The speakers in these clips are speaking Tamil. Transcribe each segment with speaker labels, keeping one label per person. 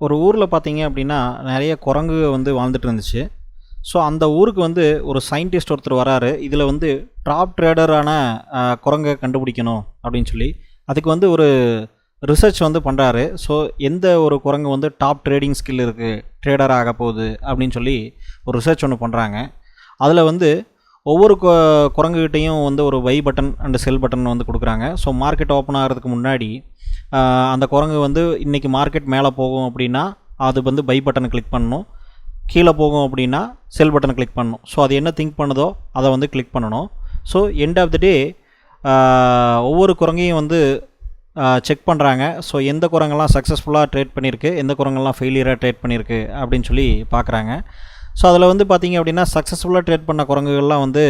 Speaker 1: ஒரு ஊரில் பார்த்தீங்க அப்படின்னா நிறைய குரங்கு வந்து வாழ்ந்துட்டு இருந்துச்சு. ஸோ அந்த ஊருக்கு வந்து ஒரு சயின்டிஸ்ட் ஒருத்தர் வராரு. இதில் வந்து டாப் ட்ரேடரான குரங்கை கண்டுபிடிக்கணும் அப்படின்னு சொல்லி. அதுக்கு வந்து ஒரு ரிசர்ச் வந்து பண்ணுறாரு ஸோ எந்த ஒரு குரங்கு வந்து டாப் ட்ரேடிங் ஸ்கில் இருக்குது ட்ரேடர் ஆக போகுது அப்படின்னு சொல்லி ஒரு ரிசர்ச் ஒன்று பண்ணுறாங்க அதில் வந்து ஒவ்வொரு கு குரங்குகிட்டையும் வந்து ஒரு buy button and sell button வந்து கொடுக்குறாங்க. ஸோ மார்க்கெட் ஓப்பன் ஆகிறதுக்கு முன்னாடி அந்த குரங்கு வந்து இன்றைக்கி மார்க்கெட் மேலே போகும் அப்படின்னா அது வந்து பை பட்டனை கிளிக் பண்ணணும். கீழே போகும் அப்படின்னா செல் பட்டனை கிளிக் பண்ணணும். ஸோ அது என்ன திங்க் பண்ணுதோ அதை வந்து கிளிக் பண்ணணும். So end of the day ஒவ்வொரு குரங்கையும் வந்து செக் பண்ணுறாங்க ஸோ எந்த குரங்கெல்லாம் சக்ஸஸ்ஃபுல்லாக ட்ரேட் பண்ணியிருக்கு எந்த குரங்கெல்லாம் ஃபெயிலியராக ட்ரேட் பண்ணியிருக்கு அப்படின்னு சொல்லி பார்க்குறாங்க. ஸோ அதில் வந்து பார்த்திங்க அப்படின்னா சக்ஸஸ்ஃபுல்லாக ட்ரேட் பண்ண குரங்குகள்லாம் வந்து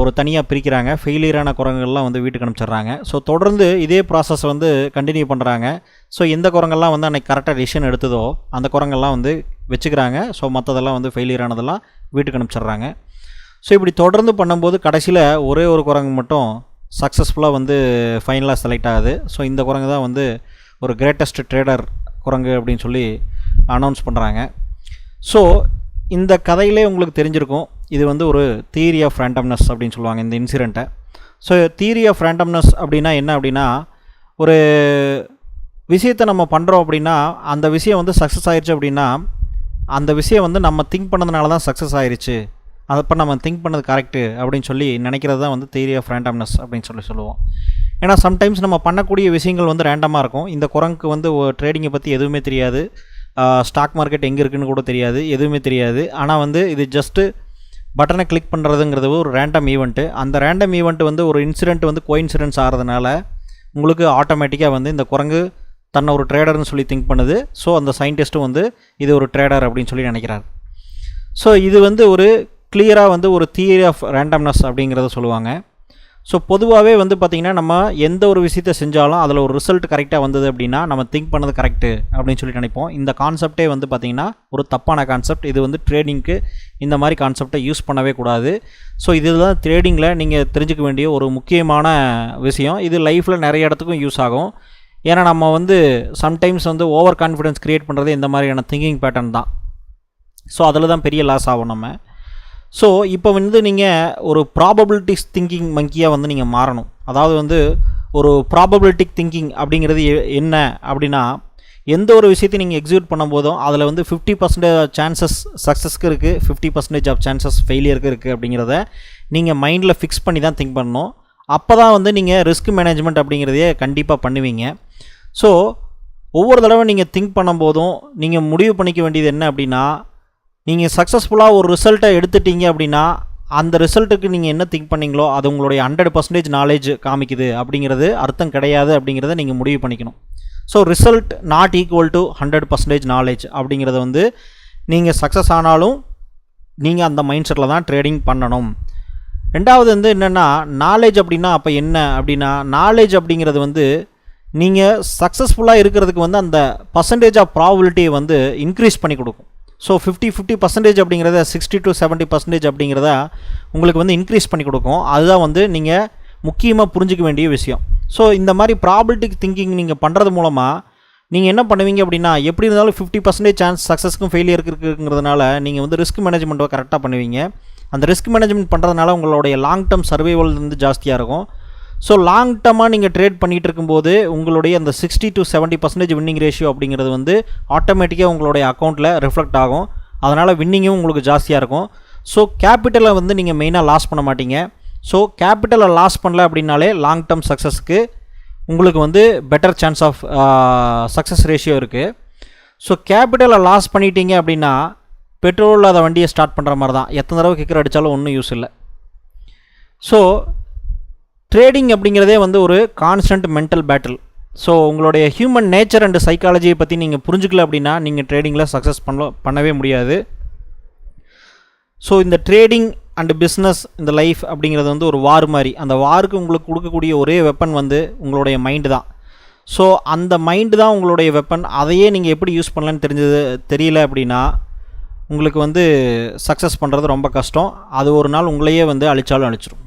Speaker 1: ஒரு தனியாக பிரிக்கிறாங்க. ஃபெயிலியரான குரங்குகள்லாம் வந்து வீட்டுக்கு அனுப்பிச்சிடுறாங்க. ஸோ தொடர்ந்து இதே ப்ராசஸ் வந்து கண்டினியூ பண்ணுறாங்க ஸோ எந்த குரங்கெல்லாம் வந்து அன்றைக்கி கரெக்டாக டிசிஷன் எடுத்ததோ அந்த குரங்கெல்லாம் வந்து வச்சுக்கிறாங்க. ஸோ மற்றதெல்லாம் வந்து ஃபெயிலியர் ஆனதெல்லாம் வீட்டுக்கு அனுப்பிச்சிடுறாங்க. ஸோ இப்படி தொடர்ந்து பண்ணும்போது கடைசியில் ஒரே ஒரு குரங்கு மட்டும் சக்ஸஸ்ஃபுல்லாக வந்து ஃபைனலாக செலக்ட் ஆகுது. ஸோ இந்த குரங்கு தான் வந்து ஒரு கிரேட்டஸ்ட் ட்ரேடர் குரங்கு அப்படின்னு சொல்லி அனௌன்ஸ் பண்ணுறாங்க ஸோ இந்த கதையிலே உங்களுக்கு தெரிஞ்சிருக்கும். இது வந்து ஒரு தியரி ஆஃப் ரேண்டம்னஸ் அப்படின்னு சொல்லுவாங்க இந்த இன்சிடெண்ட்டை ஸோ தியரி ஆஃப் ரேண்டம்னஸ் அப்படின்னா என்ன அப்படின்னா ஒரு விஷயத்தை நம்ம பண்ணுறோம் அப்படின்னா அந்த விஷயம் வந்து சக்ஸஸ் ஆயிடுச்சு அப்படின்னா அந்த விஷயம் வந்து நம்ம திங்க் பண்ணதுனால தான் சக்ஸஸ் ஆயிடுச்சு அப்போ நம்ம திங்க் பண்ணது கரெக்டு அப்படின்னு சொல்லி நினைக்கிறது தான் வந்து தியரி ஆஃப் ரேண்டம்னஸ் அப்படின்னு சொல்லி சொல்லுவோம். ஏன்னா சம்டைம்ஸ் நம்ம பண்ணக்கூடிய விஷயங்கள் வந்து ரேண்டமாக இருக்கும். இந்த குரங்குக்கு வந்து ட்ரேடிங்கை பற்றி எதுவுமே தெரியாது. ஸ்டாக் மார்க்கெட் எங்கே இருக்குன்னு கூட தெரியாது. எதுவுமே தெரியாது. ஆனால் வந்து இது ஜஸ்ட்டு பட்டனை கிளிக் பண்ணுறதுங்கிறது ஒரு ரேண்டம் ஈவெண்ட்டு அந்த ரேண்டம் ஈவெண்ட் வந்து ஒரு இன்சிடெண்ட் வந்து கோயின்சிடென்ஸ் ஆகிறதுனால உங்களுக்கு ஆட்டோமேட்டிக்காக வந்து இந்த குரங்கு தன்னை ஒரு ட்ரேடர்னு சொல்லி திங்க் பண்ணுது. ஸோ அந்த சயின்டிஸ்ட்டும் வந்து இது ஒரு ட்ரேடர் அப்படின்னு சொல்லி நினைக்கிறார். ஸோ இது வந்து ஒரு கிளியராக வந்து ஒரு தியரி ஆஃப் ரேண்டம்னஸ் அப்படிங்கிறத சொல்லுவாங்க. ஸோ பொதுவாகவே வந்து பார்த்திங்கன்னா நம்ம எந்த ஒரு விஷயத்தை செஞ்சாலும் அதில் ஒரு ரிசல்ட் கரெக்டாக வந்தது அப்படின்னா நம்ம திங்க் பண்ணது கரெக்டு அப்படின்னு சொல்லி நினைப்போம். இந்த கான்செப்டே வந்து பார்த்திங்கன்னா ஒரு தப்பான கான்செப்ட் இது வந்து ட்ரேடிங்க்கு இந்த மாதிரி கான்செப்டை யூஸ் பண்ணவே கூடாது. ஸோ இதுதான் ட்ரேடிங்கில் நீங்கள் தெரிஞ்சுக்க வேண்டிய ஒரு முக்கியமான விஷயம். இது லைஃப்பில் நிறைய இடத்துக்கும் யூஸ் ஆகும். ஏன்னா நம்ம வந்து சம்டைம்ஸ் வந்து ஓவர் கான்ஃபிடென்ஸ் க்ரியேட் பண்ணுறது இந்த மாதிரியான திங்கிங் பேட்டர்ன் தான். ஸோ அதில் தான் பெரிய லாஸ் ஆகும் நம்ம. ஸோ இப்போ வந்து நீங்கள் ஒரு ப்ராபபிலிட்டிஸ் திங்கிங் மங்கியாக வந்து நீங்கள் மாறணும். அதாவது வந்து ஒரு ப்ராபபிலிட்டிக் திங்கிங் அப்படிங்கிறது எ- என்ன அப்படின்னா எந்த ஒரு விஷயத்தையும் நீங்கள் எக்ஸிக்யூட் பண்ணும்போதும் அதில் வந்து ஃபிஃப்டி பர்சன்டேஜ் சான்சஸ் சக்ஸஸ்க்கு இருக்குது ஃபிஃப்டி பர்சன்டேஜ் ஆஃப் சான்சஸ் ஃபெயிலியருக்கு இருக்குது அப்படிங்கிறத நீங்கள் மைண்டில் ஃபிக்ஸ் பண்ணி தான் திங்க் பண்ணணும். அப்போ தான் வந்து நீங்கள் ரிஸ்க் மேனேஜ்மெண்ட் அப்படிங்கிறதையே கண்டிப்பாக பண்ணுவீங்க. ஸோ ஒவ்வொரு தடவை நீங்கள் திங்க் பண்ணும்போதும் நீங்கள் முடிவு பண்ணிக்க வேண்டியது என்ன அப்படின்னா நீங்கள் சக்ஸஸ்ஃபுல்லாக ஒரு ரிசல்ட்டை எடுத்துட்டீங்க அப்படின்னா அந்த ரிசல்ட்டுக்கு நீங்கள் என்ன திங்க் பண்ணீங்களோ அது உங்களுடைய ஹண்ட்ரட் பர்சன்டேஜ் நாலேஜ் காமிக்குது அப்படிங்கிறது அர்த்தம் கிடையாது அப்படிங்கிறத நீங்கள் முடிவு பண்ணிக்கணும். So result not equal to hundred percentage knowledge அப்படிங்கிறத வந்து நீங்கள் சக்ஸஸ் ஆனாலும் நீங்கள் அந்த மைண்ட் செட்டில் தான் ட்ரேடிங் பண்ணணும். ரெண்டாவது வந்து என்னென்னா நாலேஜ் அப்படின்னா அப்போ என்ன அப்படின்னா நாலேஜ் அப்படிங்கிறது வந்து நீங்கள் சக்ஸஸ்ஃபுல்லாக இருக்கிறதுக்கு வந்து அந்த பர்சன்டேஜ் ஆஃப் ப்ராபிலிட்டியை வந்து இன்க்ரீஸ் பண்ணி கொடுக்கும். ஸோ ஃபிஃப்டி ஃபிஃப்டி பர்சன்டேஜ் அப்படிங்கிறத சிக்ஸ்டி டு செவன்ட்டி பர்சன்டேஜ் அப்படிங்கிறத உங்களுக்கு வந்து இன்க்ரீஸ் பண்ணி கொடுக்கும். அதுதான் வந்து நீங்கள் முக்கியமாக புரிஞ்சிக்க வேண்டிய விஷயம். ஸோ இந்த மாதிரி ப்ராபிலிட்டிக் திங்கிங் நீங்கள் பண்ணுறது மூலமாக நீங்கள் என்ன பண்ணுவீங்க அப்படின்னா எப்படி இருந்தாலும் ஃபிஃப்டி பர்சன்டேஜ் சான்ஸ் சக்ஸஸ்க்கும் ஃபெயிலியருக்கு இருக்குங்கிறதுனால நீங்கள் வந்து ரிஸ்க் மேனேஜ்மெண்ட்டை கரெக்டாக பண்ணுவீங்க. அந்த ரிஸ்க் மேனேஜ்மெண்ட் பண்ணுறதுனால உங்களுடைய லாங் டேர்ம் சர்வைவல் வந்து ஜாஸ்தியாக இருக்கும். ஸோ லாங் டேர்மாக நீங்கள் ட்ரேட் பண்ணிகிட்டு இருக்கும்போது உங்களுடைய அந்த sixty to seventy percentage winning ratio அப்படிங்கிறது வந்து ஆட்டோமேட்டிக்காக உங்களுடைய அக்கௌண்ட்டில் ரிஃப்ளெக்ட் ஆகும். அதனால் வின்னிங்கும் உங்களுக்கு ஜாஸ்தியாக இருக்கும். ஸோ கேபிட்டலை வந்து நீங்கள் மெயினாக லாஸ் பண்ண மாட்டீங்க. ஸோ கேபிட்டலை லாஸ் பண்ணல அப்படின்னாலே லாங் டேர்ம் சக்ஸஸ்க்கு உங்களுக்கு வந்து better chance of success ratio இருக்குது ஸோ கேபிட்டலை லாஸ் பண்ணிட்டீங்க அப்படின்னா பெட்ரோல் இல்லாத வண்டியை ஸ்டார்ட் பண்ணுற மாதிரி தான் எத்தனை தடவை கிக்கர் அடித்தாலும் ஒன்றும் யூஸ் இல்லை. ஸோ ட்ரேடிங் அப்படிங்கிறதே வந்து ஒரு கான்ஸ்டன்ட் மென்டல் பேட்டில் ஸோ உங்களுடைய ஹியூமன் நேச்சர் அண்டு சைக்காலஜியை பற்றி நீங்கள் புரிஞ்சுக்கல அப்படின்னா நீங்கள் ட்ரேடிங்கில் சக்ஸஸ் பண்ண பண்ணவே முடியாது. ஸோ இந்த ட்ரேடிங் அண்டு பிஸ்னஸ் இந்த லைஃப் அப்படிங்கிறது வந்து ஒரு வார் மாதிரி. அந்த வாருக்கு உங்களுக்கு கொடுக்கக்கூடிய ஒரே வெப்பன் வந்து உங்களுடைய மைண்டு தான். ஸோ அந்த மைண்டு தான் உங்களுடைய வெப்பன் அதையே நீங்கள் எப்படி யூஸ் பண்ணலான்னு தெரிஞ்சது தெரியல அப்படின்னா உங்களுக்கு வந்து சக்ஸஸ் பண்ணுறது ரொம்ப கஷ்டம். அது ஒரு நாள் உங்களையே வந்து அழிச்சாலும் அழிச்சிரும்.